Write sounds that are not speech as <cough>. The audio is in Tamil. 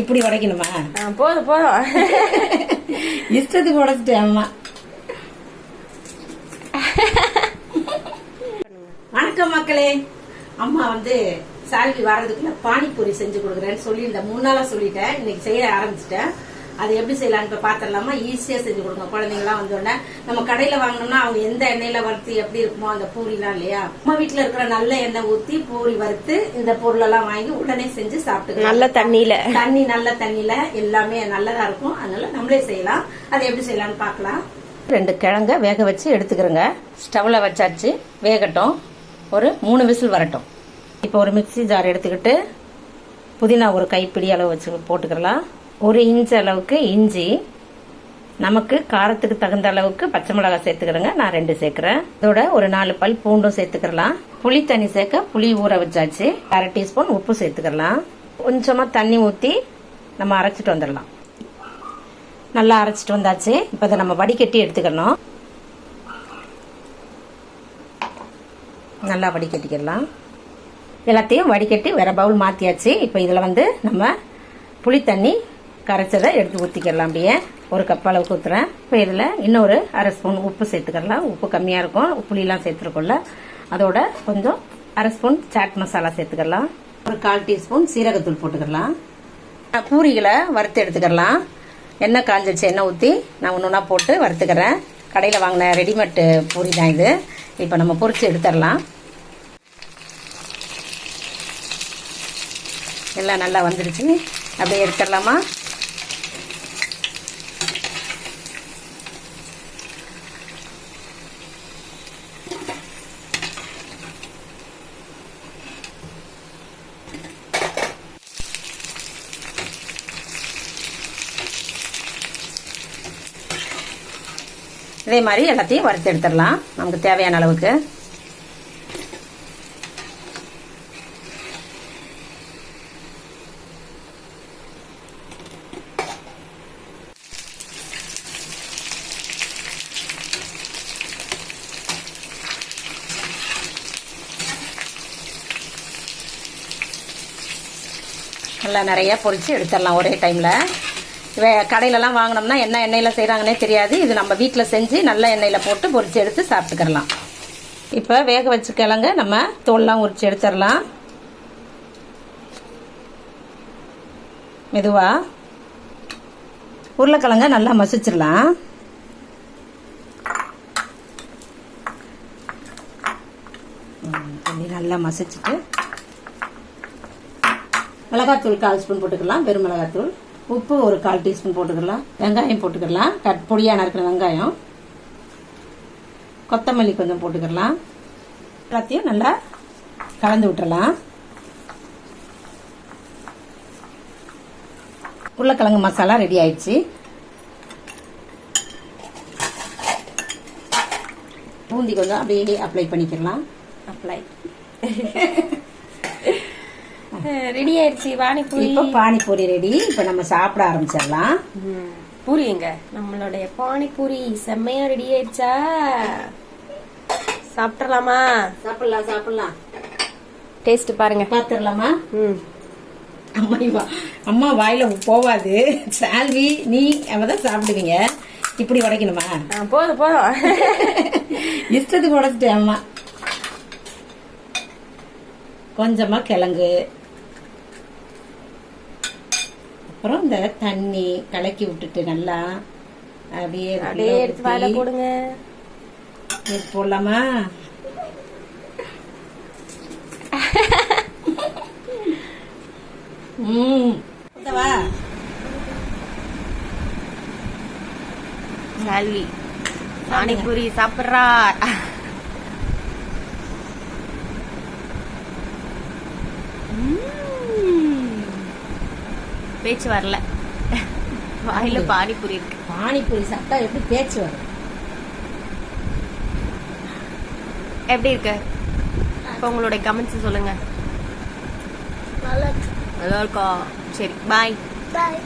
இப்படி உடைக்கணுமா? போதும் போதும். <laughs> இஷ்டத்துக்கு உடைச்சிட்டேன் அம்மா. வணக்கம் மக்களே. அம்மா வந்து சால்வி வர்றதுக்குள்ள பானிபூரி செஞ்சு கொடுக்குறேன்னு சொல்லி இந்த மூணு நாளா சொல்லிட்டேன் இன்னைக்கு செய்ய ஆரம்பிச்சிட்டேன். அது எப்படி செய்யலாம்னு இப்ப பாத்திரலாமா? ஈஸியா செஞ்சு கொடுங்க. குழந்தைங்களாம் வந்தோடனே நம்ம கடையில வாங்கினோம்னா அவங்க எந்த எண்ணெயில வறுத்து எப்படி இருக்குமோ அந்த பூரிலாம் இல்லையா? அம்மா வீட்டுல இருக்கிற நல்ல எண்ணெய் ஊத்தி பூரி வறுத்து இந்த பொருளெல்லாம் வாங்கி உடனே செஞ்சு சாப்பிட்டுக்கலாம். நல்ல தண்ணியில. தண்ணி நல்ல தண்ணியில எல்லாமே நல்லதா இருக்கும். அதனால நம்மளே செய்யலாம். அது எப்படி செய்யலாம்னு பார்க்கலாம். ரெண்டு கிழங்க வேக வச்சு எடுத்துக்கிறோங்க. ஸ்டவ்ல வச்சாச்சு. வேகட்டும். ஒரு மூணு விசில் வரட்டும். இப்போ ஒரு மிக்ஸி ஜார் எடுத்துக்கிட்டு புதினா ஒரு கைப்பிடி அளவு வச்சு போட்டுக்கலாம் ஒரு இன்ச் அளவுக்கு இஞ்சி. நமக்கு காரத்துக்கு தகுந்த அளவுக்கு பச்சை மிளகாய் சேர்த்துக்கிறேங்க. நான் ரெண்டு சேர்க்கிறேன். இதோட ஒரு நாலு பல் பூண்டும் சேர்த்துக்கிறலாம் புளி தண்ணி சேர்க்க புளி ஊற வச்சாச்சு. அரை டீஸ்பூன் உப்பு சேர்த்துக்கிறலாம் கொஞ்சமாக தண்ணி ஊற்றி நம்ம அரைச்சிட்டு வந்துடலாம். நல்லா அரைச்சிட்டு வந்தாச்சு. இப்போ இதை நம்ம வடிகட்டி எடுத்துக்கணும். நல்லா வடிகட்டிக்கலாம். எல்லாத்தையும் வடிகட்டி வேற பவுல் மாற்றியாச்சு இப்போ இதில் வந்து நம்ம புளி தண்ணி கரைச்சதை எடுத்து ஊற்றிக்கலாம் அப்படியே. ஒரு கப் அளவுக்கு ஊற்றுறேன் இப்போ இதில் இன்னொரு அரை ஸ்பூன் உப்பு சேர்த்துக்கலாம் உப்பு கம்மியாக இருக்கும். புளியெலாம் சேர்த்துருக்கோம்ல. அதோட கொஞ்சம் அரை ஸ்பூன் சாட் மசாலா சேர்த்துக்கலாம் ஒரு கால் டீஸ்பூன் சீரகத்தூள் போட்டுக்கலாம் பூரிகளை வறுத்து எடுத்துக்கலாம் எண்ணெய் காஞ்சிச்சு எண்ணெய் ஊற்றி நான் ஒன்று ஒன்றா போட்டு வறுத்துக்கிறேன். கடையில் வாங்கின ரெடிமேட் பூரி தான் இது. இப்போ நம்ம பொறிச்சு எடுத்துடலாம். எல்லாம் நல்லா வந்துருச்சு. அப்படியே எடுத்துடலாமா? இதே மாதிரி எல்லாத்தையும் வறுத்து எடுத்துடலாம். நமக்கு தேவையான அளவுக்கு. நல்லா நிறைய பொரிச்சு எடுத்துடலாம் ஒரே டைமில் கடையிலலாம் வாங்கினோம்னா என்ன எண்ணெயில் செய்கிறாங்கன்னே தெரியாது. இது நம்ம வீட்டில் செஞ்சு நல்ல எண்ணெயில் போட்டு பொரித்து எடுத்து சாப்பிட்டுக்கிறலாம். இப்போ வேக வச்சு கிழங்க நம்ம தோல்லாம் உரிச்சு எடுத்துடலாம் மெதுவாக உருளைக்கிழங்க நல்லா மசிச்சிடலாம் நல்லா மசிச்சுட்டு மிளகாத்தூள் கால் ஸ்பூன் போட்டுக்கலாம் வெறும் உப்பு ஒரு கால் டீஸ்பூன் போட்டுக்கலாம். வெங்காயம் போட்டுக்கலாம். கட் பொடியாக நறுக்கிற வெங்காயம். கொத்தமல்லி கொஞ்சம் போட்டுக்கலாம். எல்லாத்தையும் நல்லா கலந்து விட்டுறலாம். உருளைக்கிழங்கு மசாலா ரெடி ஆயிடுச்சு. பூந்தி கொஞ்சம் அப்படியே அப்ளை பண்ணிக்கலாம். அப்ளை <laughs> ரெடி ஆயிடுச்சு பானிபூரி. இப்போ பானிபூரி ரெடி. இப்போ நம்ம சாப்பிட ஆரம்பிச்சிடலாம். பூரி எங்க? நம்மளுடைய பானிபூரி செம்மையா ரெடி ஆயிடுச்சா? சாப்பிடலாமா? சாப்பிடலாம் சாப்பிடலாம். டேஸ்ட் பாருங்க. பார்த்துடலாமா? ம். அம்மா அம்மா வாயில போவாது. சால்வி நீ அவதான் சாப்பிடுவீங்க. இப்படி உடைக்கணுமா? போதும் போதும். இஷ்டத்துக்கு உடைச்சிட்டேன் அம்மா. கொஞ்சமா கிழங்கு அப்புறம் இந்த தண்ணி கலக்கி விட்டுட்டு நல்லா அப்படியே போடுங்க. போடலாமா? வா சால்வி பானிபூரி சாப்பிட்றா. பேச்சு வரல. வாயில பானிபூரி இருக்கு. பானிபூரி சாப்பிட்டா எப்படி பேச்சு வரும்? எப்படி இருக்கு? இப்போ உங்களுடைய கமெண்ட்ஸ் சொல்லுங்க. நல்லா இருக்கா. சரி பாய் Bye.